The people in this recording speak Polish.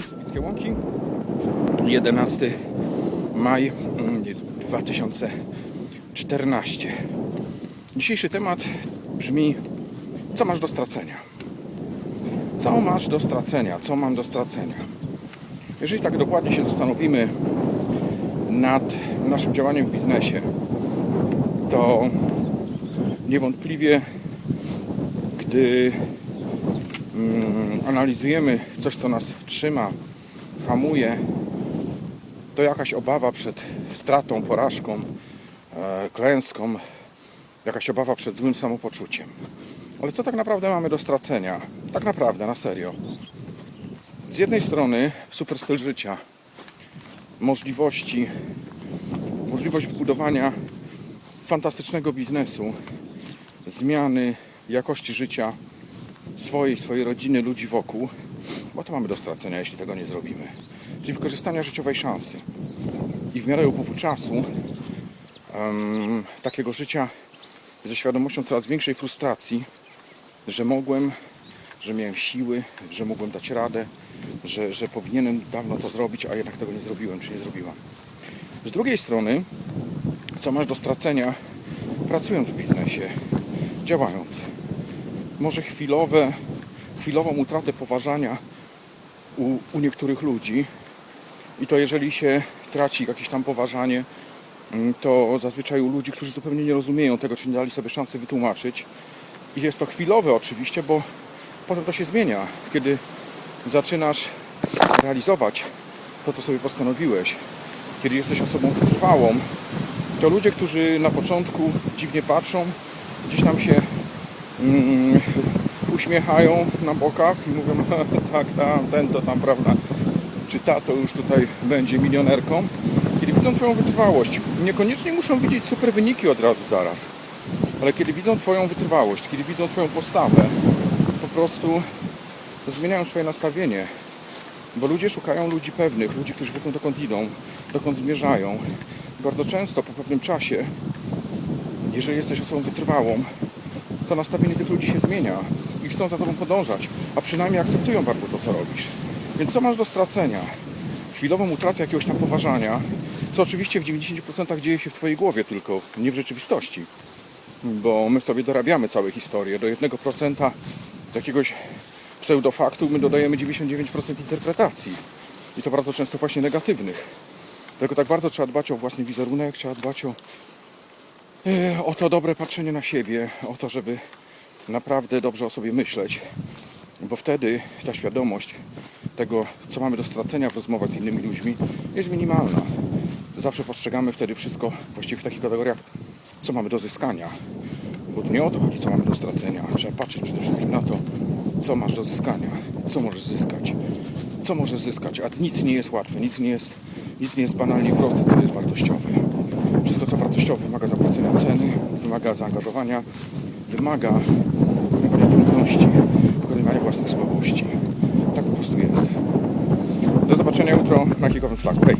Słubickie Łąki, 11 maj mm, 2014. Dzisiejszy temat brzmi: Co masz do stracenia? Co masz do stracenia? Co mam do stracenia? Jeżeli tak dokładnie się zastanowimy nad naszym działaniem w biznesie, to niewątpliwie, gdy mm, analizujemy coś, co nas trzyma, hamuje, to jakaś obawa przed stratą, porażką, e, klęską, jakaś obawa przed złym samopoczuciem. Ale co tak naprawdę mamy do stracenia? Tak naprawdę, na serio. Z jednej strony super styl życia, możliwości, możliwość wbudowania fantastycznego biznesu, zmiany jakości życia swojej, swojej rodziny, ludzi wokół, bo to mamy do stracenia, jeśli tego nie zrobimy. Czyli wykorzystania życiowej szansy. I w miarę upływu czasu, em, takiego życia ze świadomością coraz większej frustracji, że mogłem, że miałem siły, że mogłem dać radę, że, że powinienem dawno to zrobić, a jednak tego nie zrobiłem, czy nie zrobiłam. Z drugiej strony, co masz do stracenia pracując w biznesie, działając? Może chwilowe, chwilową utratę poważania u, u niektórych ludzi i to jeżeli się traci jakieś tam poważanie, mm, to zazwyczaj u ludzi, którzy zupełnie nie rozumieją tego, czy nie dali sobie szansy wytłumaczyć. I jest to chwilowe oczywiście, bo potem to się zmienia, kiedy zaczynasz realizować to, co sobie postanowiłeś, kiedy jesteś osobą wytrwałą, to ludzie, którzy na początku dziwnie patrzą, gdzieś tam się mm, uśmiechają na bokach i mówią, tak, tam, ten to tam, prawda, czy ta to już tutaj będzie milionerką. Kiedy widzą Twoją wytrwałość, niekoniecznie muszą widzieć super wyniki od razu zaraz, ale kiedy widzą Twoją wytrwałość, kiedy widzą Twoją postawę, po prostu zmieniają swoje nastawienie, bo ludzie szukają ludzi pewnych, ludzi, którzy wiedzą dokąd idą, dokąd zmierzają. Bardzo często po pewnym czasie, jeżeli jesteś osobą wytrwałą, to nastawienie tych ludzi się zmienia i chcą za tobą podążać, a przynajmniej akceptują bardzo to, co robisz. Więc co masz do stracenia? Chwilową utratę jakiegoś tam poważania, co oczywiście w 90% dzieje się w twojej głowie tylko, nie w rzeczywistości. Bo my sobie dorabiamy całe historie. Do 1% jakiegoś pseudofaktu my dodajemy 99% interpretacji. I to bardzo często właśnie negatywnych. Dlatego tak bardzo trzeba dbać o własny wizerunek, trzeba dbać o, o to dobre patrzenie na siebie, o to, żeby naprawdę dobrze o sobie myśleć, bo wtedy ta świadomość tego, co mamy do stracenia w rozmowach z innymi ludźmi, jest minimalna. Zawsze postrzegamy wtedy wszystko właściwie w takich kategoriach, co mamy do zyskania. Bo tu nie o to chodzi, co mamy do stracenia. Trzeba patrzeć przede wszystkim na to, co masz do zyskania, co możesz zyskać, co możesz zyskać, a nic nie jest łatwe, nic nie jest, nic nie jest banalnie proste, co jest wartościowe. Wartościowe, wymaga zapłacenia ceny, wymaga zaangażowania, wymaga pokonywania trudności, pokonywania własnych słabości. Tak po prostu jest. Do zobaczenia jutro na kikowym szlaku. Hej!